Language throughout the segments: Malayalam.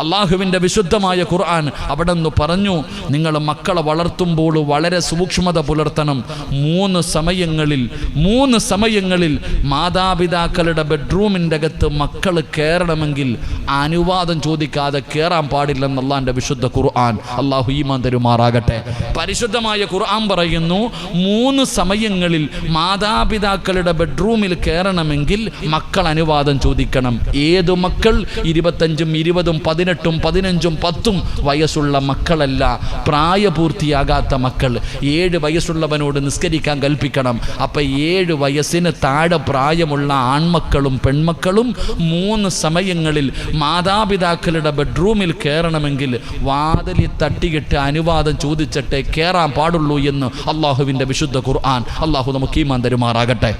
അള്ളാഹുവിന്റെ വിശുദ്ധമായ ഖുർആൻ അവിടെ നിന്ന് പറഞ്ഞു നിങ്ങൾ മക്കളെ വളർത്തുമ്പോൾ വളരെ സൂക്ഷ്മത പുലർത്തണം. മൂന്ന് സമയങ്ങളിൽ മൂന്ന് സമയങ്ങളിൽ മാതാപിതാക്കളുടെ ബെഡ്റൂമിന്റെ അകത്ത് മക്കൾ കയറണമെങ്കിൽ അനുവാദം ചോദിക്കാതെ കയറാൻ പാടില്ലെന്ന് അള്ളാഹിന്റെ വിശുദ്ധ ഖുർആൻ അള്ളാഹു ഈമാൻ തരുമാറാകട്ടെ. പരിശുദ്ധമായ ഖുർആൻ പറയുന്നു മൂന്ന് സമയങ്ങളിൽ മാതാപിതാക്കളുടെ ബെഡ്റൂമിൽ കയറണമെങ്കിൽ മക്കൾ അനുവാദം ചോദിക്കണം. ഏത് മക്കൾ? ഇരുപത്തഞ്ചും ഇരുപതും പതിനെട്ടും പതിനഞ്ചും പത്തും വയസ്സുള്ള മക്കളല്ല പ്രായപൂർത്തിയാകാത്ത മക്കൾ. ഏഴ് വയസ്സുള്ളവനോട് നിസ്കരിക്കാൻ കൽപ്പിക്കണം. അപ്പം ഏഴ് വയസ്സിന് താഴെ പ്രായമുള്ള ആൺമക്കളും പെൺമക്കളും മൂന്ന് സമയങ്ങളിൽ മാതാപിതാക്കളുടെ ബെഡ്റൂമിൽ കയറണമെങ്കിൽ വാതിലിൽ തട്ടിയിട്ട് അനുവാദം ചോദിച്ചിട്ടേ കയറാൻ പാടുള്ളൂ എന്ന് അള്ളാഹുവിന്റെ വിശുദ്ധ ഖുർആൻ അള്ളാഹു നമുക്ക് ഈമാൻ തരുമാറാകട്ടെ.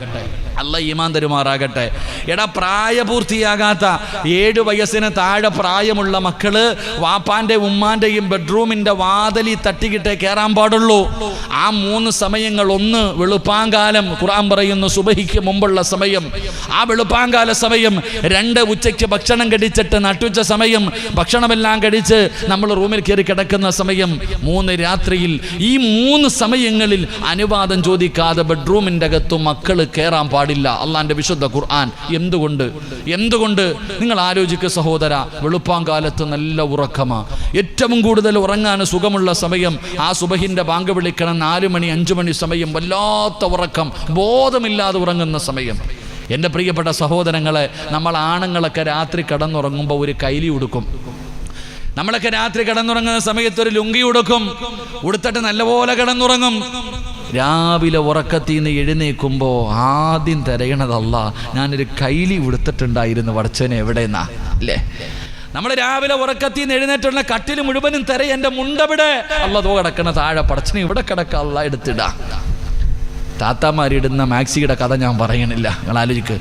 അല്ല ഈമാൻ തരുമാറാകട്ടെ. എടാ പ്രായപൂർത്തിയാകാത്ത ഏഴ് വയസ്സിന് താഴെ പ്രായമുള്ള മക്കൾ വാപ്പാന്റെ ഉമ്മാന്റെയും ബെഡ്റൂമിന്റെ വാതലി തട്ടിക്കിട്ടേ കയറാൻ പാടുള്ളൂ. ആ മൂന്ന് സമയങ്ങൾ ഒന്ന് വെളുപ്പാങ്കാലം ഖുർആൻ പറയുന്നു സുബഹിക്ക് മുമ്പുള്ള സമയം. ആ വെളുപ്പാങ്കാല സമയം രണ്ട് ഉച്ചയ്ക്ക് ഭക്ഷണം കടിച്ചിട്ട് നട്ടുച്ച സമയം. ഭക്ഷണമെല്ലാം കടിച്ച് നമ്മൾ റൂമിൽ കയറി കിടക്കുന്ന സമയം. മൂന്ന് രാത്രിയിൽ ഈ മൂന്ന് സമയങ്ങളിൽ അനുവാദം ചോദിക്കാതെ ബെഡ്റൂമിന്റെ അകത്തും മക്കൾ കയറാൻ പാടില്ല. അള്ളാന്റെ വിശുദ്ധ ഖുർആൻ എന്തുകൊണ്ട്? എന്തുകൊണ്ട്? നിങ്ങൾ ആലോചിക്കുക സഹോദര വെളുപ്പാങ്കാലത്ത് നല്ല ഉറക്കമാ. ഏറ്റവും കൂടുതൽ ഉറങ്ങാൻ സുഖമുള്ള സമയം ആ സുബഹിന്റെ ബാങ്ക് വിളിക്കണം നാല് മണി അഞ്ചു മണി സമയം വല്ലാത്ത ഉറക്കം ബോധമില്ലാതെ ഉറങ്ങുന്ന സമയം. എന്റെ പ്രിയപ്പെട്ട സഹോദരങ്ങളെ നമ്മൾ ആണുങ്ങളൊക്കെ രാത്രി കടന്നുറങ്ങുമ്പോൾ ഒരു കൈലി ഉടുക്കും. നമ്മളൊക്കെ രാത്രി കിടന്നുറങ്ങുന്ന സമയത്ത് ഒരു ലുങ്കി ഉടുക്കും. ഉടുത്തിട്ട് നല്ലപോലെ കിടന്നുറങ്ങും. രാവിലെ ഉറക്കത്തിൽ നിന്ന് എഴുന്നേൽക്കുമ്പോൾ ആദ്യം തിരയണതല്ല ഞാനൊരു കൈലി ഉടുത്തിട്ടുണ്ടായിരുന്നു വടച്ചനെ എവിടെന്നാ? അല്ലേ? നമ്മൾ രാവിലെ ഉറക്കത്തിൽ നിന്ന് എഴുന്നേറ്റുള്ള കട്ടിൽ മുഴുവനും തിര എന്റെ മുണ്ടവിടെ അല്ലതോ കിടക്കണ താഴെ പടച്ചനെ ഇവിടെ കിടക്ക അല്ല എടുത്തിടാ. താത്താമാരിടുന്ന മാക്സിയുടെ കഥ ഞാൻ പറയണില്ല നിങ്ങൾ ആലോചിക്ക്.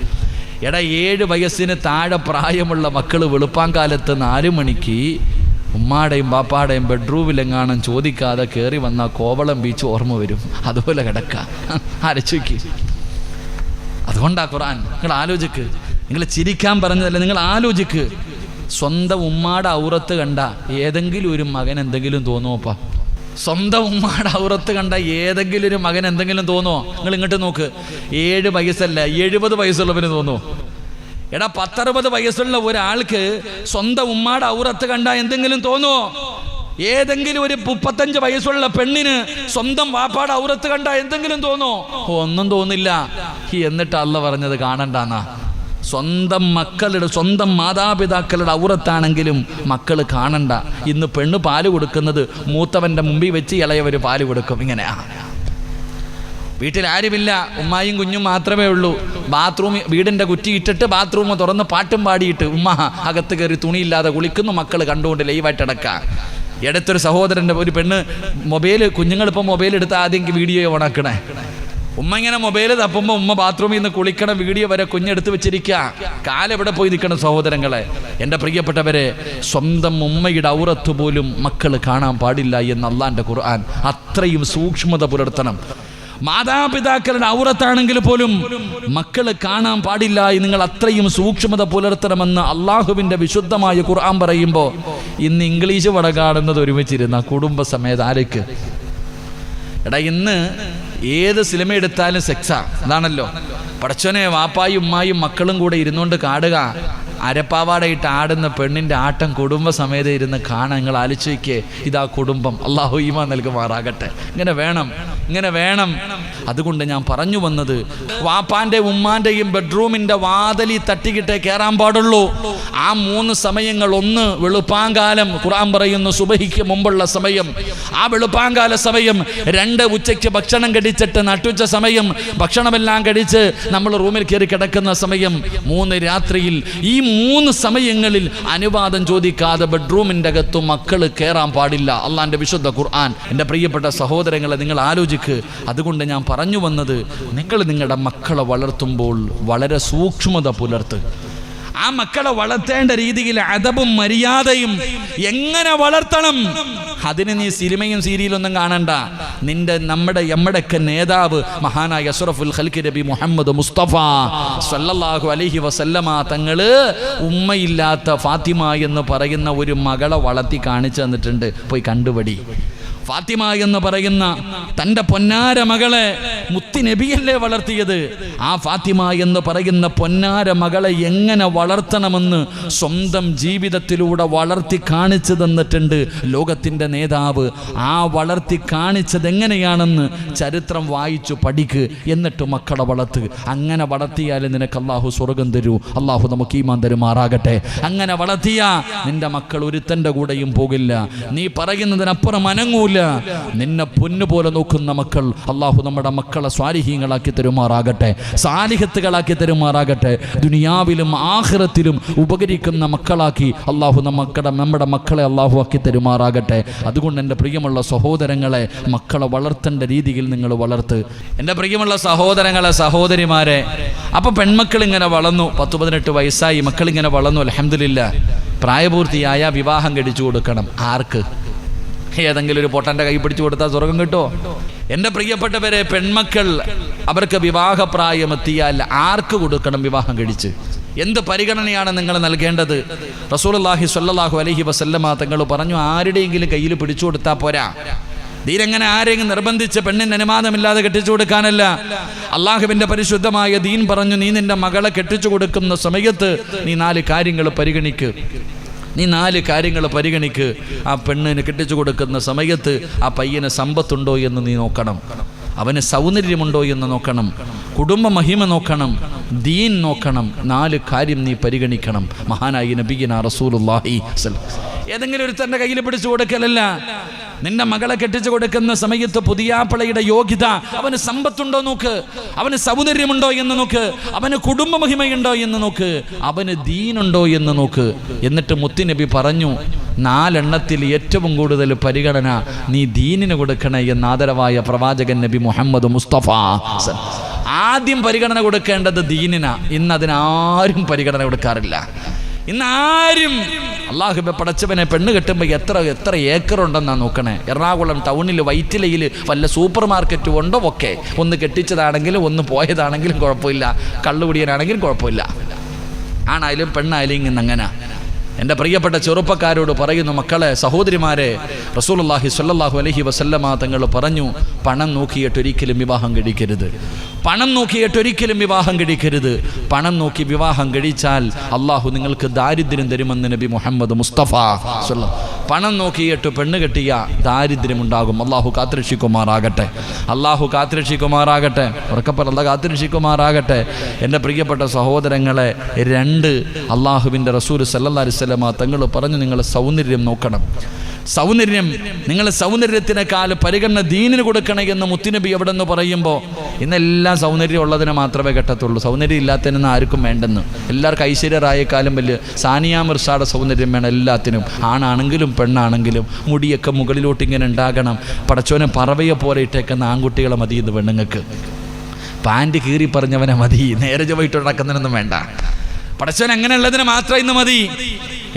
എടാ ഏഴ് വയസ്സിന് താഴെ പ്രായമുള്ള മക്കൾ വെളുപ്പാങ്കാലത്ത് നാല് മണിക്ക് ഉമ്മാടെയും ബാപ്പാടെയും ബെഡ്റൂമിലെങ്ങാനും ചോദിക്കാതെ കയറി വന്ന കോവളം ബീച്ച് ഓർമ്മ വരും. അതുപോലെ കിടക്ക. അരച്ചുക്ക് അതുകൊണ്ടാ ഖുറാൻ നിങ്ങൾ ആലോചിക്ക്. നിങ്ങൾ ചിരിക്കാൻ പറഞ്ഞതല്ല നിങ്ങൾ ആലോചിക്ക്. സ്വന്തം ഉമ്മാടെ ഔറത്ത് കണ്ട ഏതെങ്കിലും ഒരു മകൻ എന്തെങ്കിലും തോന്നുമോപ്പാ സ്വന്തം ഉമ്മാടെ ഔറത്ത് കണ്ട ഏതെങ്കിലും ഒരു മകൻ എന്തെങ്കിലും തോന്നുമോ നിങ്ങൾ ഇങ്ങോട്ട് നോക്ക്. ഏഴ് വയസ്സല്ല എഴുപത് വയസ്സുള്ളവന് തോന്നുമോ എടാ പത്തറുപത് വയസ്സുള്ള ഒരാൾക്ക് സ്വന്തം ഉമ്മാടെ ഔറത്ത് കണ്ട എന്തെങ്കിലും തോന്നുമോ ഏതെങ്കിലും ഒരു മുപ്പത്തഞ്ച് വയസ്സുള്ള പെണ്ണിന് സ്വന്തം വാപ്പാട് ഔറത്ത് കണ്ട എന്തെങ്കിലും തോന്നോ ഒന്നും തോന്നില്ല. എന്നിട്ട് അല്ല പറഞ്ഞത് കാണണ്ടെന്നാ. സ്വന്തം മക്കളുടെ സ്വന്തം മാതാപിതാക്കളുടെ ഔറത്താണെങ്കിലും മക്കൾ കാണണ്ട. ഇന്ന് പെണ്ണ് പാൽ കൊടുക്കുന്നത് മൂത്തവന്റെ മുമ്പിൽ വെച്ച് ഇളയവർ പാൽ കൊടുക്കും. ഇങ്ങനെയാ. വീട്ടിൽ ആരുമില്ല ഉമ്മായും കുഞ്ഞും മാത്രമേ ഉള്ളൂ. ബാത്റൂം വീടിന്റെ കുറ്റി ഇട്ടിട്ട് ബാത്റൂം തുറന്ന് പാട്ടും പാടിയിട്ട് ഉമ്മ അകത്ത് കയറി തുണിയില്ലാതെ കുളിക്കുന്നു. മക്കൾ കണ്ടുകൊണ്ട് ലൈവായിട്ട് അടക്കാം ഇടത്തൊരു സഹോദരന്റെ ഒരു പെണ്ണ് മൊബൈൽ കുഞ്ഞുങ്ങളിപ്പോൾ മൊബൈൽ എടുത്ത് ആദ്യം വീഡിയോ ഓണാക്കണേ. ഉമ്മ ഇങ്ങനെ മൊബൈൽ തപ്പുമ്പോൾ ഉമ്മ ബാത്റൂമിൽ നിന്ന് കുളിക്കണം വീഡിയോ വരെ കുഞ്ഞെടുത്ത് വെച്ചിരിക്കുക കാലെവിടെ പോയി നിൽക്കണം സഹോദരങ്ങളെ? എന്റെ പ്രിയപ്പെട്ടവരെ സ്വന്തം ഉമ്മയുടെ ഔറത്ത് പോലും മക്കൾ കാണാൻ പാടില്ല എന്ന് അള്ളാന്റെ ഖുർആൻ അത്രയും സൂക്ഷ്മത പുലർത്തണം. മാതാപിതാക്കളുടെ ഔറത്താണെങ്കിൽ പോലും മക്കൾ കാണാൻ പാടില്ല നിങ്ങൾ അത്രയും സൂക്ഷ്മത പുലർത്തണമെന്ന് അള്ളാഹുവിന്റെ വിശുദ്ധമായ ഖുർആൻ പറയുമ്പോൾ ഇന്ന് ഇംഗ്ലീഷ് പടം കാണുന്നത് ഒരുമിച്ചിരുന്ന കുടുംബസമേത ആരേക്ക്? എടാ ഇന്ന് ഏത് സിനിമ എടുത്താലും സെക്സാ അതാണല്ലോ. പടച്ചോനെ വാപ്പായും ഉമ്മായും മക്കളും കൂടെ ഇരുന്നുകൊണ്ട് കാണുക അരപ്പാവാടയിട്ട് ആടുന്ന പെണ്ണിന്റെ ആട്ടം കുടുംബസമേതം ഇരുന്ന് കാണാൻ നിങ്ങൾ ആലോചിക്കേ ഇതാ കുടുംബം. അള്ളാഹു ഈമാ നൽകുമാറാകട്ടെ. ഇങ്ങനെ വേണം ഇങ്ങനെ വേണം. അതുകൊണ്ട് ഞാൻ പറഞ്ഞു വന്നത് വാപ്പാന്റെ ഉമ്മാന്റെയും ബെഡ്റൂമിന്റെ വാതലി തട്ടിക്കിട്ടേ കയറാൻ പാടുള്ളൂ. ആ മൂന്ന് സമയങ്ങൾ ഒന്ന് വെളുപ്പാങ്കാലം ഖുറാൻ പറയുന്നു സുബഹിക്ക് മുമ്പുള്ള സമയം. ആ വെളുപ്പാങ്കാല സമയം രണ്ട് ഉച്ചയ്ക്ക് ഭക്ഷണം കടിച്ചിട്ട് നട്ടുച്ച സമയം ഭക്ഷണമെല്ലാം കടിച്ച് നമ്മൾ റൂമിൽ കയറി കിടക്കുന്ന സമയം മൂന്ന് രാത്രിയിൽ ഈ മൂന്ന് സമയങ്ങളിൽ അനുവാദം ചോദിക്കാതെ ബെഡ്റൂമിന്റെ അകത്തും മക്കൾ കയറാൻ പാടില്ല. അള്ളാന്റെ വിശുദ്ധ ഖുർആൻ. എന്റെ പ്രിയപ്പെട്ട സഹോദരങ്ങളെ നിങ്ങൾ ആലോചിക്ക്. അതുകൊണ്ട് ഞാൻ പറഞ്ഞു വന്നത് നിങ്ങൾ നിങ്ങളുടെ മക്കളെ വളർത്തുമ്പോൾ വളരെ സൂക്ഷ്മത പുലർത്ത്. ആ മക്കളെ വളർത്തേണ്ട രീതിയിൽ അതവും മര്യാദയും എങ്ങനെ വളർത്തണം? അതിന് നീ സിനിമയും സീരിയലൊന്നും കാണണ്ട. നിന്റെ നമ്മുടെ എമ്മടൊക്കെ നേതാവ് മഹാനായ അസുറഫുൽ ഖൽക്കി നബി മുഹമ്മദ് മുസ്തഫ സല്ലല്ലാഹു അലഹി വസല്ലമ തങ്ങൾ ഉമ്മയില്ലാത്ത ഫാത്തിമ എന്ന് പറയുന്ന ഒരു മകളെ വളർത്തി കാണിച്ചു തന്നിട്ടുണ്ട്. പോയി കണ്ടുപടി. ഫാത്തിമ എന്ന് പറയുന്ന തന്റെ പൊന്നാര മകളെ മുത്തി നബിയല്ലേ വളർത്തിയത്? ആ ഫാത്തിമ എന്ന് പറയുന്ന പൊന്നാര മകളെ എങ്ങനെ വളർത്തണമെന്ന് സ്വന്തം ജീവിതത്തിലൂടെ വളർത്തി കാണിച്ചു തന്നിട്ടുണ്ട് ലോകത്തിന്റെ നേതാവ്. ആ വളർത്തി കാണിച്ചത് എങ്ങനെയാണെന്ന് ചരിത്രം വായിച്ചു പഠിക്ക് എന്നിട്ട് മക്കളെ വളർത്ത്. അങ്ങനെ വളർത്തിയാൽ നിനക്ക് അള്ളാഹു സ്വർഗം തരൂ. അള്ളാഹു നമുക്ക് ഈമാൻ തരുമാറാകട്ടെ. അങ്ങനെ വളർത്തിയാ നിന്റെ മക്കൾ ഒരുത്തന്റെ കൂടെയും പോകില്ല. നീ പറയുന്നതിനപ്പുറം അനങ്ങൂല. നിന്നെ പൊന്നു പോലെ നോക്കുന്ന മക്കൾ അള്ളാഹു നമ്മുടെ മക്കളെ സ്വാരിഹീങ്ങളാക്കി തരുമാറാകട്ടെ സാലിഹത്തുകളാക്കി തരുമാറാകട്ടെ ദുനിയാവിലും ആഹ്റത്തിലും ഉപകരിക്കുന്ന മക്കളാക്കി അള്ളാഹു നമ്മുടെ നമ്മുടെ മക്കളെ അള്ളാഹു ആക്കി തരുമാറാകട്ടെ. അതുകൊണ്ട് എന്റെ പ്രിയമുള്ള സഹോദരങ്ങളെ മക്കളെ വളർത്തേണ്ട രീതിയിൽ നിങ്ങൾ വളർത്ത്. എന്റെ പ്രിയമുള്ള സഹോദരങ്ങളെ സഹോദരിമാരെ അപ്പോൾ പെൺമക്കൾ ഇങ്ങനെ വളർന്നു. പത്ത് പതിനെട്ട് വയസ്സായി മക്കളിങ്ങനെ വളർന്നു. അലഹമില്ല പ്രായപൂർത്തിയായ വിവാഹം കഴിച്ചു കൊടുക്കണം. ആർക്ക്? ഏതെങ്കിലും ഒരു പൊട്ടന്റെ കൈ പിടിച്ചു കൊടുത്താൽ സ്വർഗം കിട്ടോ എന്റെ പ്രിയപ്പെട്ടവരെ പെൺമക്കൾ അവർക്ക് വിവാഹപ്രായം എത്തിയാൽ ആർക്ക് കൊടുക്കണം വിവാഹം കഴിച്ച്? എന്ത് പരിഗണനയാണ് നിങ്ങൾ നൽകേണ്ടത്? റസൂലുള്ളാഹി സല്ലാഹു അലഹി വസല്ലമ തങ്ങൾ പറഞ്ഞു ആരുടെയെങ്കിലും കയ്യിൽ പിടിച്ചു കൊടുത്താൽ പോരാ. ദീനെങ്ങനെ ആരെങ്കിലും നിർബന്ധിച്ച് പെണ്ണിന് അനുവാദമില്ലാതെ കെട്ടിച്ചു കൊടുക്കാനല്ല? അള്ളാഹുവിന്റെ പരിശുദ്ധമായ ദീൻ പറഞ്ഞു നീ നിന്റെ മകളെ കെട്ടിച്ചു കൊടുക്കുന്ന സമയത്ത് നീ നാല് കാര്യങ്ങൾ പരിഗണിക്ക്. നീ നാല് കാര്യങ്ങൾ പരിഗണിക്ക്. ആ പെണ്ണിന് കെട്ടിച്ചു കൊടുക്കുന്ന സമയത്ത് ആ പയ്യന് സമ്പത്തുണ്ടോ എന്ന് നീ നോക്കണം. അവന് സൗന്ദര്യമുണ്ടോ എന്ന് നോക്കണം. കുടുംബ മഹിമ നോക്കണം. ദീൻ നോക്കണം. നാല് കാര്യം നീ പരിഗണിക്കണം. മഹാനായി നബീന സ്വല്ലല്ലാഹു ഏതെങ്കിലും ഒരു തന്റെ കയ്യിൽ പിടിച്ചു കൊടുക്കലല്ല. നിന്റെ മകളെ കെട്ടിച്ചു കൊടുക്കുന്ന സമയത്ത് പുതിയാപ്പിളയുടെ യോഗ്യത അവന് സമ്പത്തുണ്ടോ നോക്ക്? അവന് സൗന്ദര്യമുണ്ടോ എന്ന് നോക്ക്? അവന് കുടുംബ മഹിമയുണ്ടോ എന്ന് നോക്ക്? അവന് ദീനുണ്ടോ എന്ന് നോക്ക്? എന്നിട്ട് മുത്തുനബി പറഞ്ഞു നാലെണ്ണത്തിൽ ഏറ്റവും കൂടുതൽ പരിഗണന നീ ദീനിന് കൊടുക്കണേ എന്ന് ആദരവായ പ്രവാചകൻ നബി മുഹമ്മദ് മുസ്തഫ ആദ്യം പരിഗണന കൊടുക്കേണ്ടത് ദീനിന. ഇന്ന് അതിനാരും പരിഗണന കൊടുക്കാറില്ല. ഇന്ന് ആരും അള്ളാഹുബെ പടച്ചവനെ പെണ്ണ് കെട്ടുമ്പോൾ എത്ര എത്ര ഏക്കർ ഉണ്ടെന്നാണ് നോക്കണേ. എറണാകുളം ടൗണിൽ വൈറ്റിലയിൽ വല്ല സൂപ്പർ മാർക്കറ്റ് ഉണ്ടോ ഒക്കെ? ഒന്ന് കെട്ടിച്ചതാണെങ്കിലും ഒന്ന് പോയതാണെങ്കിലും കുഴപ്പമില്ല. കള്ളുപിടിയനാണെങ്കിലും കുഴപ്പമില്ല. ആണായാലും പെണ്ണായാലും ഇങ്ങനെ അങ്ങനെ എന്റെ പ്രിയപ്പെട്ട ചെറുപ്പക്കാരോട് പറയുന്നു മക്കളെ സഹോദരിമാരെ റസൂലുള്ളാഹി സ്വല്ലല്ലാഹു അലൈഹി വസല്ലമ തങ്ങൾ പറഞ്ഞു പണം നോക്കിയിട്ട് ഒരിക്കലും വിവാഹം കഴിക്കരുത്. പണം നോക്കിയിട്ട് ഒരിക്കലും വിവാഹം കഴിക്കരുത്. പണം നോക്കി വിവാഹം കഴിച്ചാൽ അള്ളാഹു നിങ്ങൾക്ക് ദാരിദ്ര്യം തരുമെന്ന് നബി മുഹമ്മദ് മുസ്തഫ സ്വല്ലം പണം നോക്കിയിട്ട് പെണ്ണ് കെട്ടിയ ദാരിദ്ര്യമുണ്ടാകും. അള്ളാഹു കാത്തിരക്ഷിക്കുമാറാകട്ടെ. അള്ളാഹു കാത്തിരക്ഷിക്കുമാറാകട്ടെ. ഉറക്കപ്പറല്ല കാത്തിരക്ഷിക്കുമാറാകട്ടെ. എന്റെ പ്രിയപ്പെട്ട സഹോദരങ്ങളെ രണ്ട് അള്ളാഹുവിന്റെ റസൂൽ സല്ലാ അലൈഹി വസല്ലമ തങ്ങൾ പറഞ്ഞു നിങ്ങൾ സൗന്ദര്യം നോക്കണം. സൗന്ദര്യം. നിങ്ങൾ സൗന്ദര്യത്തിനേക്കാൾ പരിഗണന ദീനിന് കൊടുക്കണേ എന്ന് മുത്തുനബി എവിടെ നിന്ന് പറയുമ്പോൾ ഇന്നെല്ലാം സൗന്ദര്യം ഉള്ളതിനെ മാത്രമേ കെട്ടത്തുള്ളൂ. സൗന്ദര്യം ഇല്ലാത്തതിനൊന്നും ആർക്കും വേണ്ടെന്ന്. എല്ലാവർക്കും ഐശ്വര്യറായേക്കാളും വലിയ സാനിയ മിർസാടെ സൗന്ദര്യം വേണം എല്ലാത്തിനും. ആണാണെങ്കിലും പെണ്ണാണെങ്കിലും മുടിയൊക്കെ മുകളിലോട്ട് ഇങ്ങനെ ഉണ്ടാകണം. പടച്ചോനെ പറവയെ പോലെ ഇട്ടേക്കുന്ന ആൺകുട്ടികളെ മതി ഇന്ന് പെണ്ണുങ്ങൾക്ക്. പാന്റ് കീറി പറഞ്ഞവനെ മതി. നേരെ ജോയിട്ട് നടക്കുന്നതിനൊന്നും വേണ്ട. പടച്ചവൻ അങ്ങനെയുള്ളതിന് മാത്രം ഇന്ന് മതി.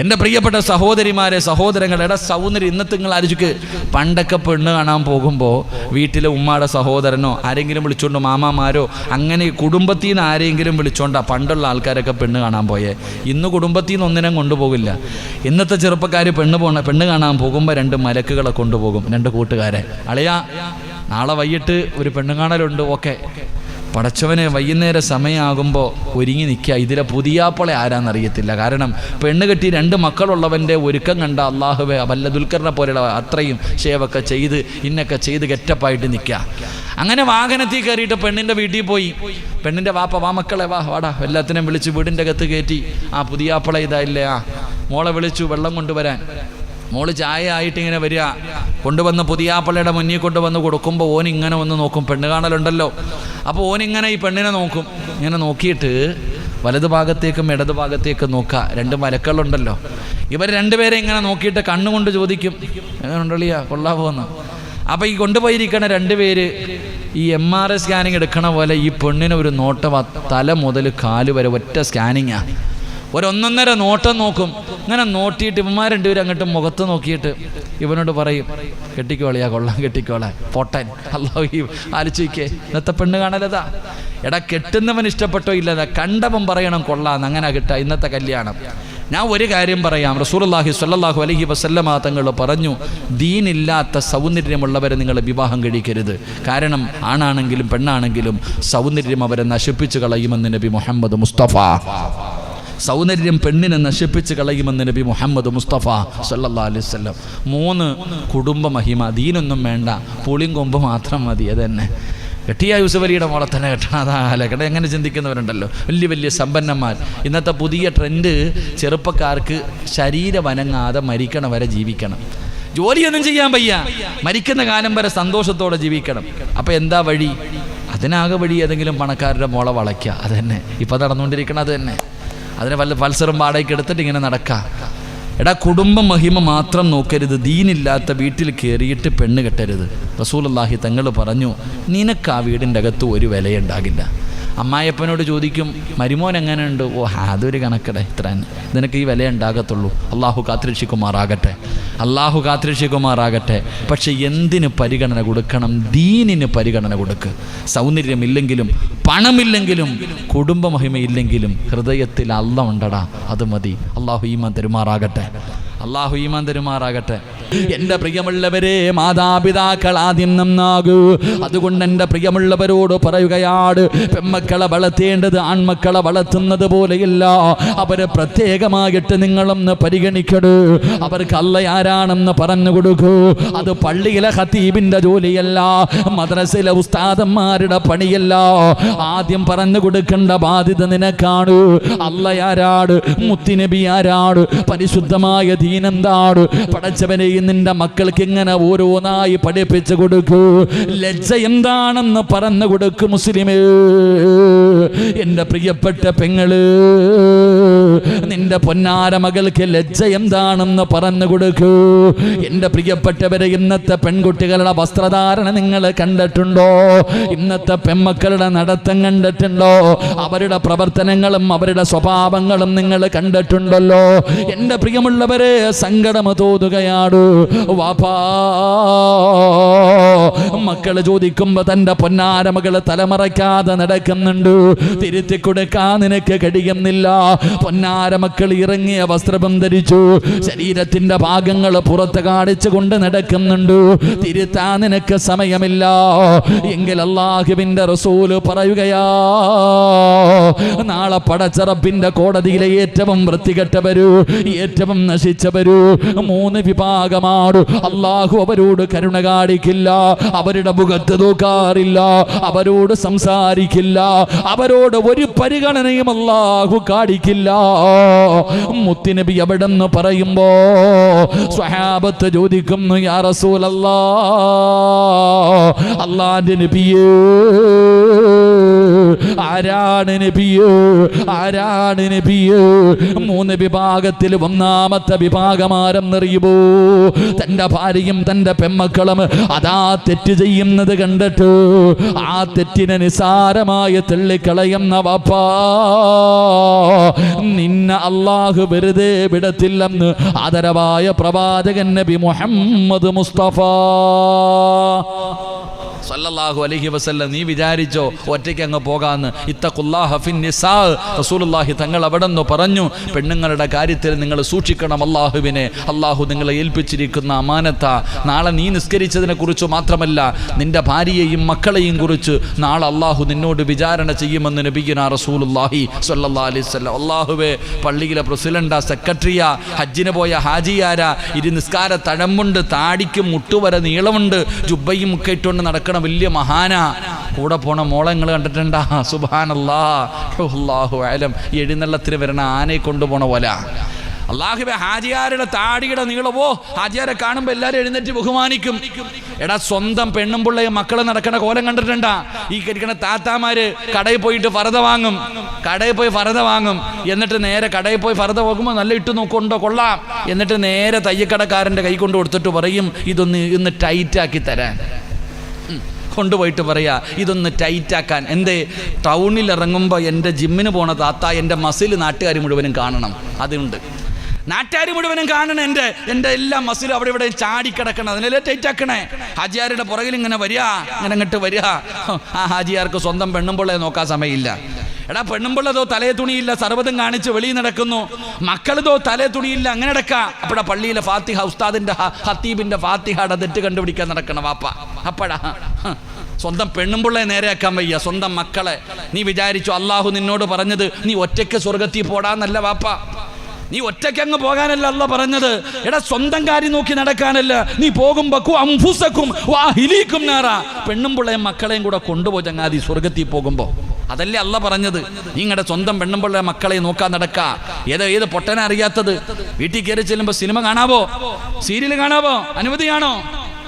എന്റെ പ്രിയപ്പെട്ട സഹോദരിമാരെ സഹോദരങ്ങളുടെ സൗന്ദര്യം ഇന്നത്തെ നിങ്ങൾ ആലോചിക്ക്. പണ്ടൊക്കെ പെണ്ണ് കാണാൻ പോകുമ്പോൾ വീട്ടിലെ ഉമ്മയുടെ സഹോദരനോ ആരെങ്കിലും വിളിച്ചോണ്ടോ മാമാമാരോ അങ്ങനെ കുടുംബത്തിൽ നിന്ന് ആരെങ്കിലും വിളിച്ചോണ്ടാ പണ്ടുള്ള ആൾക്കാരൊക്കെ പെണ്ണ് കാണാൻ പോയേ. ഇന്ന് കുടുംബത്തിൽ നിന്ന് ഒന്നിനും കൊണ്ടുപോകില്ല. ഇന്നത്തെ ചെറുപ്പക്കാർ പെണ്ണ് പോണ പെണ്ണ് കാണാൻ പോകുമ്പോൾ രണ്ട് മലക്കുകളെ കൊണ്ടുപോകും രണ്ട് കൂട്ടുകാരെ. അളിയാ നാളെ വൈകിട്ട് ഒരു പെണ്ണ് കാണലുണ്ട് ഓക്കെ. പടച്ചവന് വൈകുന്നേരം സമയമാകുമ്പോൾ ഒരുങ്ങി നിൽക്കുക. ഇതിലെ പുതിയാപ്പളെ ആരാന്നറിയത്തില്ല. കാരണം പെണ്ണ് കെട്ടി രണ്ട് മക്കളുള്ളവന്റെ ഒരുക്കം കണ്ട അള്ളാഹുവെ വല്ല ദുൽഖറിനെ പോലെയുള്ള അത്രയും ഷേവൊക്കെ ചെയ്ത് ഇന്നൊക്കെ ചെയ്ത് ഗെറ്റപ്പായിട്ട് നിൽക്കുക. അങ്ങനെ വാഹനത്തിൽ കയറിയിട്ട് പെണ്ണിന്റെ വീട്ടിൽ പോയി. പെണ്ണിന്റെ വാപ്പ വാ മക്കളെ വാ വാടാ. എല്ലാത്തിനും വിളിച്ച് വീടിന്റെ അകത്ത് കയറ്റി. ആ പുതിയാപ്പള ഇതായില്ലേ? ആ മോളെ വിളിച്ചു വെള്ളം കൊണ്ടുവരാൻ. മോൾ ചായ ആയിട്ട് ഇങ്ങനെ വരിക. കൊണ്ടുവന്ന് പുതിയാപ്പള്ളയുടെ മുന്നിൽ കൊണ്ടുവന്ന് കൊടുക്കുമ്പോൾ ഓൻ ഇങ്ങനെ ഒന്ന് നോക്കും. പെണ്ണ് കാണലുണ്ടല്ലോ. അപ്പോൾ ഓൻ ഇങ്ങനെ ഈ പെണ്ണിനെ നോക്കും. ഇങ്ങനെ നോക്കിയിട്ട് വലതു ഭാഗത്തേക്കും ഇടതു ഭാഗത്തേക്കും നോക്കുക. രണ്ട് മരക്കളുണ്ടല്ലോ. ഇവർ രണ്ടുപേരെ ഇങ്ങനെ നോക്കിയിട്ട് കണ്ണുകൊണ്ട് ചോദിക്കും. എങ്ങനെ ഉണ്ടള്ളിയാ കൊള്ളാവോന്ന്. അപ്പോൾ ഈ കൊണ്ടുപോയിരിക്കണ രണ്ടുപേര് ഈ എം ആർ ഐ സ്കാനിങ് എടുക്കണ പോലെ ഈ പെണ്ണിന് ഒരു നോട്ടം തല മുതൽ കാൽ വരെ ഒറ്റ സ്കാനിങ്ങാണ് ഒരൊന്നൊന്നര നോട്ടം നോക്കും. അങ്ങനെ നോട്ടിയിട്ട് ഇവന്മാർ രണ്ടുപേരും അങ്ങോട്ട് മുഖത്ത് നോക്കിയിട്ട് ഇവനോട് പറയും കെട്ടിക്കോളിയാ കൊള്ളാം കെട്ടിക്കോളാ പൊട്ടൻ അല്ലോ ഈ ആലോചിക്കേ. ഇന്നത്തെ പെണ്ണ് കാണലതാ. എടാ കെട്ടുന്നവൻ ഇഷ്ടപ്പെട്ടോ ഇല്ലതാ കണ്ടവൻ പറയണം കൊള്ളാന്ന് അങ്ങനെ കിട്ടുക ഇന്നത്തെ കല്യാണം. ഞാൻ ഒരു കാര്യം പറയാം. റസൂലുള്ളാഹി സ്വല്ലല്ലാഹു അലഹി വസല്ലമാ തങ്ങൾ പറഞ്ഞു ദീനില്ലാത്ത സൗന്ദര്യമുള്ളവരെ നിങ്ങൾ വിവാഹം കഴിക്കരുത്. കാരണം ആണാണെങ്കിലും പെണ്ണാണെങ്കിലും സൗന്ദര്യം അവരെ നശിപ്പിച്ചു കളയുമെന്ന് നബി മുഹമ്മദ് മുസ്തഫ. സൗന്ദര്യം പെണ്ണിനെ നശിപ്പിച്ച് കളയുമെന്ന് നബി മുഹമ്മദ് മുസ്തഫ സല്ലാ അലൈഹി വസല്ലം. മൂന്ന് കുടുംബ മഹിമ. ദീനൊന്നും വേണ്ട. പുളിയും കൊമ്പ് മാത്രം മതി. അതന്നെ. കെട്ടിയ യൂസഫലിയുടെ മോളെ തന്നെ കെട്ടണം. അതാല കേട്ടോ എങ്ങനെ ചിന്തിക്കുന്നവരുണ്ടല്ലോ? വലിയ വലിയ സമ്പന്നന്മാർ. ഇന്നത്തെ പുതിയ ട്രെൻഡ് ചെറുപ്പക്കാർക്ക് ശരീരം അനങ്ങാതെ മരിക്കണ വരെ ജീവിക്കണം. ജോലിയൊന്നും ചെയ്യാൻ വയ്യ. മരിക്കുന്ന കാലം വരെ സന്തോഷത്തോടെ ജീവിക്കണം. അപ്പം എന്താ വഴി? അതിനാകെ വഴി ഏതെങ്കിലും പണക്കാരുടെ മോളെ വളയ്ക്കുക അത് തന്നെ ഇപ്പം നടന്നുകൊണ്ടിരിക്കണം അത് തന്നെ. അതിനെ വല്ല മത്സരം വാടകയ്ക്ക് എടുത്തിട്ട് ഇങ്ങനെ നടക്കാം. എടാ കുടുംബ മഹിമ മാത്രം നോക്കരുത്. ദീനില്ലാത്ത വീട്ടിൽ കയറിയിട്ട് പെണ്ണ് കെട്ടരുത്. റസൂലുള്ളാഹി തങ്ങൾ പറഞ്ഞു നിനക്ക് ആ വീടിന്റെ അകത്ത് ഒരു വിലയുണ്ടാകില്ല. അമ്മായപ്പനോട് ചോദിക്കും മരുമോൻ എങ്ങനെയുണ്ട്? ഓ അതൊരു കണക്കട ഇത്ര തന്നെ. നിനക്ക് ഈ വില ഉണ്ടാകത്തുള്ളൂ. അള്ളാഹു കാത്തിരക്ഷിക്കുമാറാകട്ടെ. അള്ളാഹു കാത്തിരക്ഷിക്കുമാറാകട്ടെ. പക്ഷെ എന്തിന് പരിഗണന കൊടുക്കണം? ദീനിന് പരിഗണന കൊടുക്ക്. സൗന്ദര്യമില്ലെങ്കിലും പണമില്ലെങ്കിലും കുടുംബ മഹിമയില്ലെങ്കിലും ഹൃദയത്തിൽ അല്ല ഉണ്ടടാ അത് മതി. അള്ളാഹു ഈമാൻ തരുമാറാകട്ടെ. ആകട്ടെ അള്ളാഹു ഈമാൻ തരുമാറാകട്ടെ. എന്റെ പ്രിയമുള്ളവരെ മാതാപിതാക്കൾ ആദ്യം നന്നാകൂ. അതുകൊണ്ട് എന്റെ പ്രിയമുള്ളവരോട് പറയുകയാണ് പെമ്മക്കളെ വളർത്തേണ്ടത് ആൺമക്കളെ വളർത്തുന്നത് പോലെയില്ല. അവരെ പ്രത്യേകമായിട്ട് നിങ്ങളൊന്ന് പരിഗണിക്കടൂ. അവർക്ക് അല്ല ആരാണെന്ന് പറഞ്ഞു കൊടുക്കൂ. അത് പള്ളിയിലെ ഹത്തീബിന്റെ ജോലിയല്ല മദ്രസയിലെ ഉസ്താദന്മാരുടെ പണിയല്ല. ആദ്യം പറഞ്ഞു കൊടുക്കേണ്ട ബാധ്യത നിനക്കാണ്. അല്ല ആരാട് മുത്തിനബി ആരാട് പരിശുദ്ധമായ ദീനെന്താണ് പടച്ചവനെയും നിന്റെ മക്കൾക്ക് ഇങ്ങനെ ഓരോന്നായി പഠിപ്പിച്ചു കൊടുക്കൂ. ലജ്ജ എന്താണെന്ന് പറഞ്ഞു കൊടുക്കൂ മുസ്ലിമേ. എന്റെ പ്രിയപ്പെട്ട പെങ്ങൾ നിന്റെ പൊന്നാര മകൾക്ക് ലജ്ജ എന്താണെന്ന് പറഞ്ഞു കൊടുക്കൂ. എന്റെ പ്രിയപ്പെട്ടവരെ ഇന്നത്തെ പെൺകുട്ടികളുടെ വസ്ത്രധാരണ നിങ്ങൾ കണ്ടിട്ടുണ്ടോ? ഇന്നത്തെ പെൺമക്കളുടെ നടത്തം കണ്ടിട്ടുണ്ടോ? അവരുടെ പ്രവർത്തനങ്ങളും അവരുടെ സ്വഭാവങ്ങളും നിങ്ങൾ കണ്ടിട്ടുണ്ടല്ലോ. എന്റെ പ്രിയമുള്ളവരെ സങ്കടം തോന്നുകയാണ് മക്കൾ ചോദിക്കുമ്പോ തന്റെ പൊന്നാര മകൾ തലമറയ്ക്കാതെ നടക്കുന്നുണ്ട്. തിരുത്തി കൊടുക്കാൻ നിനക്ക് കഴിയുന്നില്ല പൊന്നാര മക്കൾ ഇറങ്ങിയ വസ്ത്രം ധരിച്ചു. ശരീരത്തിന്റെ ഭാഗങ്ങൾ പുറത്ത് കാണിച്ചു കൊണ്ട് നടക്കുന്നുണ്ട്. തിരുത്താൻ നിനക്ക് സമയമില്ല. എങ്കിൽ അള്ളാഹുവിന്റെ റസൂൽ പറയുകയാ നാളെ പടച്ചറപ്പിന്റെ കോടതിയിലെ ഏറ്റവും വൃത്തികെട്ടവരു ഏറ്റവും നശിച്ചവരു മൂന്ന് വിഭാഗമാണ് അള്ളാഹു അവരോട് കരുണ കാണിക്കില്ല. അവരുടെ മുഖത്ത് നോക്കാറില്ല. അവരോട് സംസാരിക്കില്ല. അവരോട് ഒരു പരിഗണനയും അള്ളാഹു കാണിക്കില്ല. മുത്തിനബി എവിടെന്ന് പറയുമ്പോ സ്വഹാബത്ത് ചോദിക്കുന്നു യാ അള്ളാന്റെ നബിയേ ആരാണ് നബിയേ ആരാണ് നബിയേ? മൂന്ന് വിഭാഗത്തിൽ ഒന്നാമത്തെ വിഭാഗമാരെന്നറിയുമോ തന്റെ ഭാര്യയും തന്റെ പെമ്മക്കളും അതാ തെറ്റ് ചെയ്യുന്നത് കണ്ടിട്ട് ആ തെറ്റിനെ നിസാരമായി തള്ളിക്കളയുന്ന നിന്നെ അള്ളാഹു വെറുതെ വിടത്തില്ലെന്ന് ആദരവായ പ്രവാചകൻ നബി മുഹമ്മദ് മുസ്തഫ. സല്ലല്ലാഹു അലഹി വസല്ലം നീ വിചാരിച്ചോ ഒറ്റയ്ക്ക് അങ്ങ് പോകാന്ന്. ഇത്തഖുല്ലാഹ ഹഫിൻ നിസാ. തങ്ങൾ അവിടെ നിന്ന് പറഞ്ഞു പെണ്ണുങ്ങളുടെ കാര്യത്തിൽ നിങ്ങൾ സൂക്ഷിക്കണം അള്ളാഹുവിനെ അള്ളാഹു നിങ്ങളെ ഏൽപ്പിച്ചിരിക്കുന്ന അമാനത്ത. നാളെ നീ നിസ്കരിച്ചതിനെ കുറിച്ച് മാത്രമല്ല നിന്റെ ഭാര്യയെയും മക്കളെയും കുറിച്ച് നാളെ അള്ളാഹു നിന്നോട് വിചാരണ ചെയ്യുമെന്ന് നബിഗിന സല്ലാ അലൈഹി വസല്ലം. അള്ളാഹുവെ പള്ളിയിലെ പ്രസിഡന്റാ സെക്രട്ടറിയാ ഹജ്ജിന് പോയ ഹാജിയാര ഇരു നിസ്കാര തഴമ്പുണ്ട് താടിക്കും മുട്ടുവരെ നീളമുണ്ട് ജുബയും ഒക്കെ ഇട്ടുകൊണ്ട് നടക്കണം വലിയ മഹാന. കൂടെ പോണ മോളെ നിങ്ങൾ കണ്ടിട്ടുണ്ടാ? സുബാനല്ലാ അല്ലാഹു അലം. എഴുന്നള്ളത്തിന് വരണ ആനയെ കൊണ്ടുപോണ പോലെ. അള്ളാഹുബെ ഹാജിയാരുടെ താടിയുടെ നീളവോ ഹാജിയാരെ കാണുമ്പോൾ എല്ലാവരും എഴുന്നേറ്റ് ബഹുമാനിക്കും. എടാ സ്വന്തം പെണ്ണും പിള്ളയും മക്കളെ നടക്കണ കോലം കണ്ടിട്ടുണ്ടാ? ഈ കരിക്കണ താത്താമാര് കടയിൽ പോയിട്ട് ഫറത വാങ്ങും. കടയിൽ പോയി ഫറത വാങ്ങും. എന്നിട്ട് നേരെ കടയിൽ പോയി ഫറത പോകുമ്പോൾ നല്ല ഇട്ട് നോക്കുണ്ടോ കൊള്ളാം. എന്നിട്ട് നേരെ തയ്യക്കടക്കാരന്റെ കൈ കൊണ്ട് കൊടുത്തിട്ട് പറയും ഇതൊന്ന് ഇന്ന് ടൈറ്റാക്കി തരാൻ. കൊണ്ടുപോയിട്ട് പറയാ ഇതൊന്ന് ടൈറ്റാക്കാൻ. എന്റെ ടൗണിൽ ഇറങ്ങുമ്പോൾ എന്റെ ജിമ്മിന് പോണ താത്ത എന്റെ മസിൽ നാട്ടുകാർ മുഴുവനും കാണണം. അതുണ്ട്. നാട്ടുകാർ മുഴുവനും കാണണം എന്റെ എന്റെ എല്ലാ മസിലും അവിടെ ഇവിടെ ചാടിക്കിടക്കണം അതിനെല്ലാം ടൈറ്റാക്കണേ? ഹാജിയാരുടെ പുറകിൽ ഇങ്ങനെ വരിക ഇങ്ങനെ ഇങ്ങോട്ട് വരിക. ആ ഹാജിയാർക്ക് സ്വന്തം പെണ്ണുമ്പോളെ നോക്കാൻ സമയമില്ല. എടാ പെണ്ണുമ്പിള്ളതോ തലേ തുണിയില്ല സർവതും കാണിച്ച് വെളിയിൽ നടക്കുന്നു. മക്കളതോ തലേ തുണിയില്ല അങ്ങനെ നടക്ക. അപ്പഴാ പള്ളിയിലെ ഫാത്തിഹ ഉസ്താദിന്റെ ഹത്തീബിന്റെ ഫാത്തിഹയുടെ തെറ്റ് കണ്ടുപിടിക്കാൻ നടക്കണം വാപ്പ. അപ്പഴാ. സ്വന്തം പെണ്ണുമ്പിള്ളയെ നേരെയാക്കാൻ വയ്യ സ്വന്തം മക്കളെ. നീ വിചാരിച്ചു അള്ളാഹു നിന്നോട് പറഞ്ഞത് നീ ഒറ്റയ്ക്ക് സ്വർഗത്തിൽ പോടാന്നല്ല വാപ്പ. നീ ഒറ്റയ്ക്ക് അങ്ങ് പോകാനല്ല അല്ല പറഞ്ഞത്. എടാ സ്വന്തം കാര്യം നോക്കി നടക്കാനല്ല. നീ പോകുമ്പോ കു അംഫുസക്കും വാഹിലീക്കും നാറ. പെണ്ണും പിള്ളയും മക്കളെയും കൂടെ കൊണ്ടുപോ ചങ്ങാതി സ്വർഗത്തിൽ പോകുമ്പോ. അതല്ലേ അല്ല പറഞ്ഞത്? നിങ്ങളുടെ സ്വന്തം പെണ്ണും മക്കളെ നോക്കാൻ നടക്ക. ഏതോ ഏത് പൊട്ടനെ അറിയാത്തത്? വീട്ടിൽ കയറി ചെല്ലുമ്പോൾ സിനിമ കാണാവോ? സീരിയൽ കാണാവോ? അനുമതിയാണോ?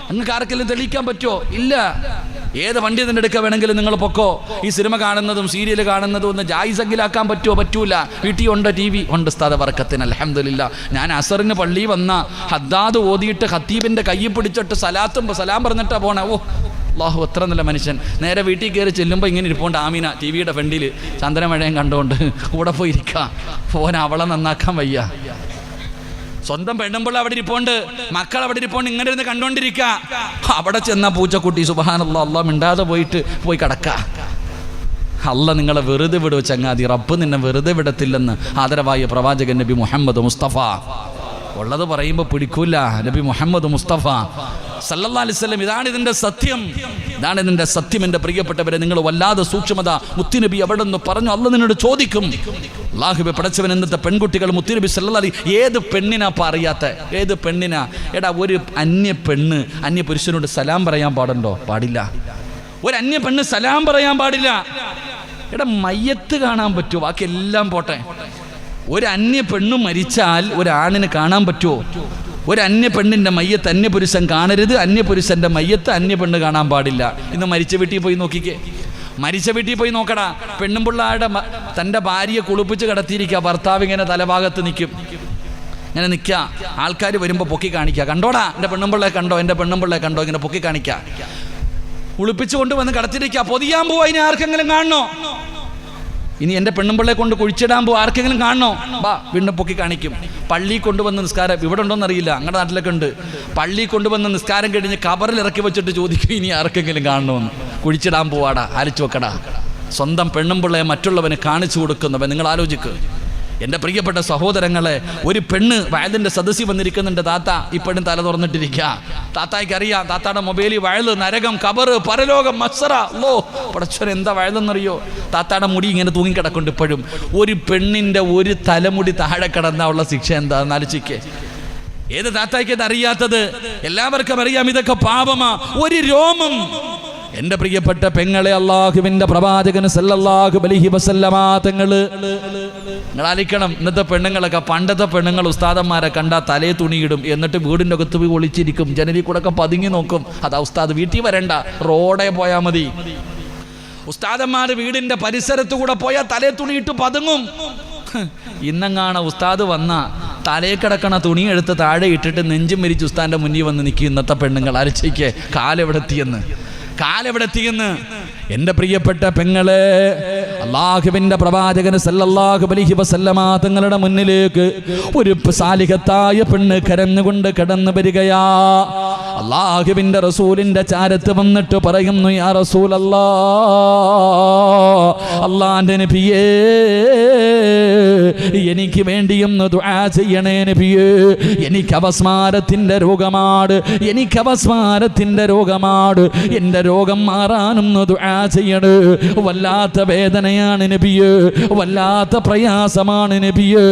നിങ്ങൾക്ക് ആർക്കെങ്കിലും തെളിയിക്കാൻ പറ്റുമോ ഇല്ല. ഏത് വണ്ടി തന്നെ എടുക്കുക വേണമെങ്കിലും നിങ്ങൾ പൊക്കോ. ഈ സിനിമ കാണുന്നതും സീരിയൽ കാണുന്നതും ഒന്ന് ജായിസെങ്കിലാക്കാൻ പറ്റുമോ പറ്റൂല. വീട്ടിൽ ഉണ്ട് ടി വി? ഉണ്ട് സ്ഥാത വർക്കത്തിന് അലഹമില്ല ഞാൻ അസറിന് പള്ളി വന്ന ഹദ്ദാദ് ഓതിയിട്ട് ഹത്തീബിന്റെ കയ്യിൽ പിടിച്ചിട്ട് സലാത്തും സലാം പറഞ്ഞിട്ടാ പോണേ. ഓ അള്ളാഹു എത്ര നല്ല മനുഷ്യൻ. നേരെ വീട്ടിൽ കയറി ചെല്ലുമ്പോൾ ഇങ്ങനെ ഇരിപ്പുണ്ട് ആമീന ടി വിയുടെ ഫ്രണ്ടിൽ ചന്ദ്രമഴയും കണ്ടുകൊണ്ട് കൂടെ പോയി ഇരിക്കുക ഫോൻ അവളെ നന്നാക്കാൻ വയ്യ. സ്വന്തം പെണ്ണുമ്പോൾ അവിടെ ഇരിപ്പുണ്ട്. മക്കൾ അവിടെ ഇരിപ്പുണ്ട്. ഇങ്ങനെ ഇരുന്ന് കണ്ടോണ്ടിരിക്ക. അവിടെ ചെന്ന പൂച്ചക്കുട്ടി സുബാനല്ല അല്ല മിണ്ടാതെ പോയിട്ട് പോയി കിടക്ക. അല്ല നിങ്ങളെ വെറുതെ വിടുവ ചങ്ങാതി. റബ്ബ് നിന്നെ വെറുതെ വിടത്തില്ലെന്ന് ആദരവായ പ്രവാചകൻ നബി മുഹമ്മദ് മുസ്തഫ. ഉള്ളത് പറയുമ്പോൾ പിടിക്കൂല. നബി മുഹമ്മദ് മുസ്തഫ. സല്ലല്ലാ വസല്ലം ഇതാണ് ഇതിന്റെ സത്യം. ഇതാണ് ഇതിന്റെ സത്യം എന്റെ പ്രിയപ്പെട്ടവരെ നിങ്ങൾ വല്ലാതെ സൂക്ഷ്മത മുത്തിനബി അവിടെ നിന്ന് പറഞ്ഞു അല്ല നിന്നോട് ചോദിക്കും. അള്ളാഹുബെ പഠിച്ചവൻ എന്നത്തെ പെൺകുട്ടികൾ മുത്തിനബി സല്ലല്ലാഹു അലി ഏത് പെണ്ണിനാ ഇപ്പൊ അറിയാത്ത? ഏത് പെണ്ണിനാ? എടാ ഒരു അന്യ പെണ്ണ് അന്യ പുരുഷനോട് സലാം പറയാൻ പാടുണ്ടോ? പാടില്ല. ഒരു അന്യ പെണ്ണ് സലാം പറയാൻ പാടില്ല. എടാ മയ്യത്ത് കാണാൻ പറ്റുമോ ബാക്കി എല്ലാം പോട്ടെ. ഒരു അന്യ പെണ്ണ് മരിച്ചാൽ ഒരു ആണിന് കാണാൻ പറ്റുമോ ഒരു അന്യ പെണ്ണിന്റെ മയ്യത്ത് അന്യപുരുഷൻ കാണരുത് അന്യപുരുഷന്റെ മയ്യത്ത് അന്യ പെണ്ണ് കാണാൻ പാടില്ല. ഇന്ന് മരിച്ച വീട്ടിൽ പോയി നോക്കിക്കേ. മരിച്ച വീട്ടിൽ പോയി നോക്കടാ. പെണ്ണുമ്പിള്ളാരുടെ പിള്ളാരുടെ തന്റെ ഭാര്യയെ കുളിപ്പിച്ച് കിടത്തിയിരിക്കുക. ഭർത്താവ് ഇങ്ങനെ തലഭാഗത്ത് നിൽക്കും. ഇങ്ങനെ നിൽക്കുക. ആൾക്കാർ വരുമ്പോൾ പൊക്കി കാണിക്കുക. കണ്ടോടാ എന്റെ പെണ്ണുമ്പിള്ളയെ കണ്ടോ? എന്റെ പെണ്ണുമ്പിള്ളയെ കണ്ടോ? ഇങ്ങനെ പൊക്കി കാണിക്കുക. കുളിപ്പിച്ചു കൊണ്ടുവന്ന് കടത്തിരിക്കുക പൊതിയാൻ പോവാ. ഇനി ആർക്കെങ്കിലും കാണണോ? ഇനി എന്റെ പെണ്ണുമ്പിള്ളെ കൊണ്ട് കുഴിച്ചിടാൻ പോ ആർക്കെങ്കിലും കാണണോ? വാ വീണ്ടും പൊക്കി കാണിക്കും. പള്ളി കൊണ്ടുവന്ന നിസ്കാരം ഇവിടെ ഉണ്ടോന്ന് അറിയില്ല ഞങ്ങളുടെ നാട്ടിലൊക്കെ ഉണ്ട്. പള്ളി കൊണ്ടുവന്ന നിസ്കാരം കഴിഞ്ഞ് കബറിൽ ഇറക്കി വെച്ചിട്ട് ചോദിക്കും ഇനി ആർക്കെങ്കിലും കാണണമെന്ന് കുഴിച്ചിടാൻ പോവാടാ ആലിച്ചു വെക്കടാ സ്വന്തം പെണ്ണുമ്പിള്ളയെ മറ്റുള്ളവന് കാണിച്ചു കൊടുക്കുന്നവൻ നിങ്ങൾ ആലോചിക്കുക എന്റെ പ്രിയപ്പെട്ട സഹോദരങ്ങളെ ഒരു പെണ്ണ് വയലിന്റെ സദസ്സി വന്നിരിക്കുന്നുണ്ട് താത്ത. ഇപ്പോഴും തല തുറന്നിട്ടിരിക്കുക. താത്തായ്ക്ക് അറിയാം താത്താടെ മൊബൈലിൽ വയൽ നരകം കബറ് പരലോകം മത്സറ ലോ പടച്ചോൻ എന്താ വയലെന്നറിയോ? താത്താടെ മുടി ഇങ്ങനെ തൂങ്ങിക്കിടക്കുന്നുണ്ട് ഇപ്പോഴും. ഒരു പെണ്ണിന്റെ ഒരു തലമുടി താഴെ കിടന്നാ ഉള്ള ശിക്ഷ എന്താ എന്നാലോചിക്കേ ഏത് താത്തായ്ക്ക് അറിയാത്തത്? എല്ലാവർക്കും അറിയാം ഇതൊക്കെ പാപമാ. ഒരു രോമം. എന്റെ പ്രിയപ്പെട്ട പെങ്ങളെ അള്ളാഹുവിന്റെ പ്രവാചകന് സല്ലല്ലാഹു നിങ്ങൾ അലിക്കണം ഇന്നത്തെ പെണ്ണുങ്ങളൊക്കെ പണ്ടത്തെ പെണ്ണുങ്ങൾ ഉസ്താദന്മാരെ കണ്ടാ തലേ തുണിയിടും എന്നിട്ട് വീടിന്റെ അകത്ത് പോയി ഒളിച്ചിരിക്കും ജനലി കൂടെ ഒക്കെ പതുങ്ങി നോക്കും അതാ ഉസ്താദ് വീട്ടിൽ വരണ്ട റോഡേ പോയാൽ മതി. ഉസ്താദന്മാർ വീടിന്റെ പരിസരത്തു കൂടെ പോയാൽ തലേ തുണിയിട്ട് പതുങ്ങും. ഇന്നങ്ങാണ് ഉസ്താദ് വന്ന തലേ കിടക്കണ തുണി എടുത്ത് താഴെ ഇട്ടിട്ട് നെഞ്ചും മരിച്ച് ഉസ്താദിന്റെ മുന്നിൽ വന്ന് നിൽക്കും ഇന്നത്തെ പെണ്ണുങ്ങൾ. അരച്ചയ്ക്ക് കാലെവിടെത്തിയെന്ന്. കാലെവിടെത്തിയെന്ന്? എന്റെ പ്രിയപ്പെട്ട പെങ്ങളെ അള്ളാഹുവിന്റെ പ്രവാചകന് സല്ലല്ലാഹു അലൈഹി വസല്ലമ തങ്ങളുടെ മുന്നിലേക്ക് ഒരു സാലിഹത്തായ പെണ്ണ് കരഞ്ഞുകൊണ്ട് കടന്നു വരികയാ. അള്ളാഹുവിന്റെ റസൂലിന്റെ ചാരത്ത് വന്നിട്ട് പറയുന്നു യാ അല്ലാ അള്ളാന്റെ നബിയേ എനിക്ക് വേണ്ടിയൊന്ന് ദുആ ചെയ്യണേ നബിയേ എനിക്ക് അവസ്മാരത്തിന്റെ രോഗമാണ് എനിക്ക് അവസ്മാരത്തിന്റെ രോഗമാണ് എന്റെ രോഗം മാറാനൊന്ന് ദുആ ചെയ്യണ്. വല്ലാത്ത വേദനയാണ് നബിയേ വല്ലാത്ത പ്രയാസമാണ് നബിയേ.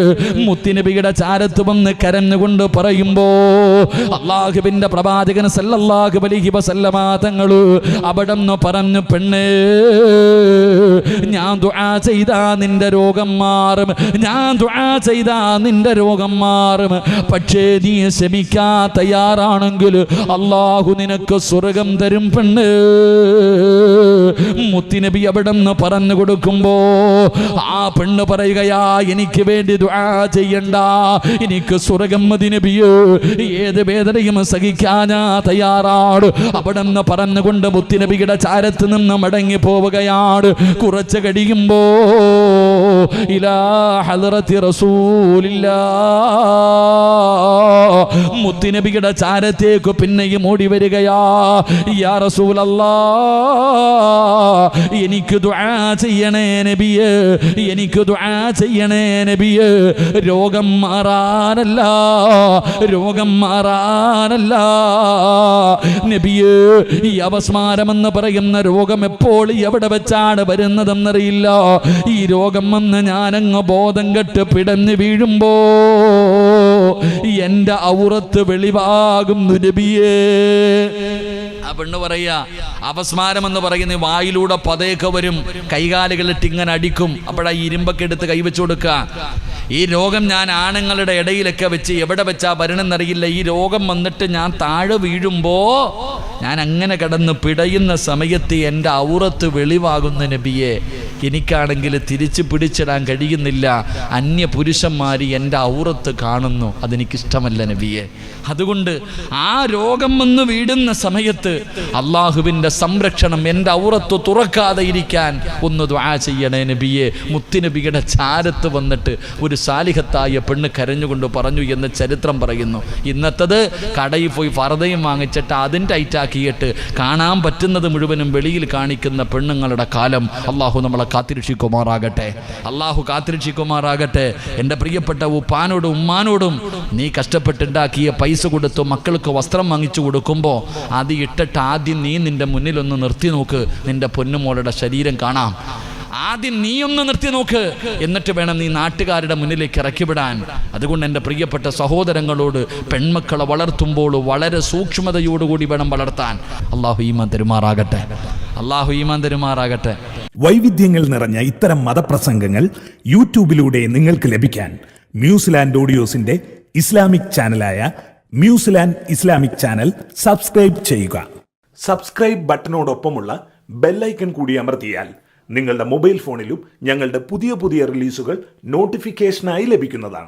മുത്തിനബിയുടെ ചാരത്ത് വന്ന് കരഞ്ഞുകൊണ്ട് പറയുമ്പോ അള്ളാഹുബിന്റെ പ്രവാചകൻ സല്ലല്ലാഹു അലൈഹി വസല്ലമ തങ്ങൾ അവിടെ പറഞ്ഞു പെണ്ണേ ഞാൻ ദുആ ചെയ്താ നിന്റെ രോഗം മാറും. ഞാൻ ദുആ ചെയ്താ നിന്റെ രോഗം മാറും. പക്ഷേ നീ ശമിക്കാ തയ്യാറാണെങ്കിൽ അള്ളാഹു നിനക്ക് സ്വർഗം തരും പെണ്ണ്. മുത്തിനബി അവിടെ നിന്ന് പറഞ്ഞു കൊടുക്കുമ്പോ ആ പെണ്ണ് പറയുകയാ എനിക്ക് വേണ്ടി ദുആ ചെയ്യണ്ട. എനിക്ക് സ്വർഗം മതി നബിയോ. ഏത് വേദനയും സഹിക്കാൻ ഞാൻ തയ്യാറാണ് അവിടെ നിന്ന് പറഞ്ഞുകൊണ്ട് മുത്തിനബിയുടെ ചാരത്ത് നിന്ന് മടങ്ങി പോവുകയാണ്. കുറച്ച് കഴിയുമ്പോ ഇലാ ഹലറത്തി റസൂലില്ലാ. മുത്തിനബിയുടെ ചാരത്തേക്ക് പിന്നെയും ഓടി വരികയാ. യാ റസൂലല്ലാ എനിക്ക് ദുആ ചെയ്യണേ നബിയേ എനിക്ക് ദുആ ചെയ്യണേ നബിയേ. രോഗം മാറാനല്ല രോഗം മാറാനല്ല. നബിയേ ഈ അവസ്മാരമെന്ന് പറയുന്ന രോഗം എപ്പോൾ എവിടെ വെച്ചാണ് വരുന്നതെന്നറിയില്ല. ഈ രോഗം വന്ന് ഞാനങ്ങ് ബോധം കെട്ട് പിടഞ്ഞു വീഴുമ്പോ എന്റെ ഔറത്ത് വെളിവാകുന്നു നബിയേ. ആ പെണ്ണ് പറയാ അപസ്മാരം എന്ന് പറയുന്ന വായിലൂടെ പതയൊക്കെ വരും. കൈകാലുകളിട്ട് ഇങ്ങനെ അടിക്കും. അപ്പോഴാ ഈ ഇരുമ്പൊക്കെ എടുത്ത് കൈവച്ചു കൊടുക്കുക. ഈ രോഗം ഞാൻ ആണുങ്ങളുടെ ഇടയിലൊക്കെ വെച്ച് എവിടെ വെച്ചാ വരണമെന്നറിയില്ല ഈ രോഗം വന്നിട്ട് ഞാൻ താഴെ വീഴുമ്പോൾ ഞാൻ അങ്ങനെ കിടന്ന് പിടയുന്ന സമയത്ത് എന്റെ ഔറത്ത് വെളിവാകുന്ന നബിയെ. എനിക്കാണെങ്കിൽ തിരിച്ചു പിടിച്ചിടാൻ കഴിയുന്നില്ല. അന്യ പുരുഷന്മാർ എന്റെ ഔറത്ത് കാണുന്നു. അതെനിക്കിഷ്ടമല്ല നബിയെ. അതുകൊണ്ട് ആ രോഗം വന്ന് വീടുന്ന സമയത്ത് അള്ളാഹുവിന്റെ സംരക്ഷണം എന്റെ ഔറത്ത് തുറക്കാതെ ഇരിക്കാൻ ഒന്ന് ദ്വാ ചെയ്യണേ നബിയെ. മുത്തുനബിയുടെ ചാരത്ത് വന്നിട്ട് ഒരു സാലിഹത്തായ പെണ്ണ് കരഞ്ഞുകൊണ്ട് പറഞ്ഞു എന്ന് ചരിത്രം പറയുന്നു. ഇന്നത്തത് കടയിൽ പോയി ഫറതയും വാങ്ങിച്ചിട്ട് അതിന് ടൈറ്റാക്കിയിട്ട് കാണാൻ പറ്റുന്നത് മുഴുവനും വെളിയിൽ കാണിക്കുന്ന പെണ്ണുങ്ങളുടെ കാലം. അള്ളാഹു നമ്മളെ കാത്തിരക്ഷിക്കുമാറാകട്ടെ. അള്ളാഹു കാത്തിരക്ഷിക്കുമാറാകട്ടെ. എന്റെ പ്രിയപ്പെട്ട ഉപ്പാനോടും ഉമ്മാനോടും നീ കഷ്ടപ്പെട്ടുണ്ടാക്കിയ പൈസ കൊടുത്ത് മക്കൾക്ക് വസ്ത്രം വാങ്ങിച്ചു കൊടുക്കുമ്പോൾ അത് ഇട്ടിട്ട് ആദ്യം നീ നിന്റെ മുന്നിലൊന്ന് നിർത്തി നോക്ക്. നിന്റെ പൊന്നുമോളുടെ ശരീരം കാണാം. ആദ്യം നീ ഒന്ന് നിർത്തി നോക്ക്. എന്നിട്ട് വേണം നീ നാട്ടുകാരുടെ മുന്നിലേക്ക് ഇറക്കിവിടാൻ. അതുകൊണ്ട് എന്റെ പ്രിയപ്പെട്ട സഹോദരങ്ങളോട് പെൺമക്കളെ വളർത്തുമ്പോൾ വളരെ സൂക്ഷ്മതയോടുകൂടി വേണം വളർത്താൻ. അള്ളാഹു ഈമാൻ തരുമാറാകട്ടെ. അള്ളാഹു ഈമാൻ തരുമാറാകട്ടെ. വൈവിധ്യങ്ങൾ നിറഞ്ഞ ഇത്തരം മതപ്രസംഗങ്ങൾ യൂട്യൂബിലൂടെ നിങ്ങൾക്ക് ലഭിക്കാൻ ന്യൂസിലാൻഡ് ഓഡിയോസിന്റെ Islamic ചാനലായ New Zealand Islamic channel subscribe ചെയ്യുക. സബ്സ്ക്രൈബ് ബട്ടണോടൊപ്പമുള്ള ബെല്ലൈക്കൺ കൂടി അമർത്തിയാൽ നിങ്ങളുടെ മൊബൈൽ ഫോണിലും ഞങ്ങളുടെ പുതിയ പുതിയ റിലീസുകൾ നോട്ടിഫിക്കേഷനായി ലഭിക്കുന്നതാണ്.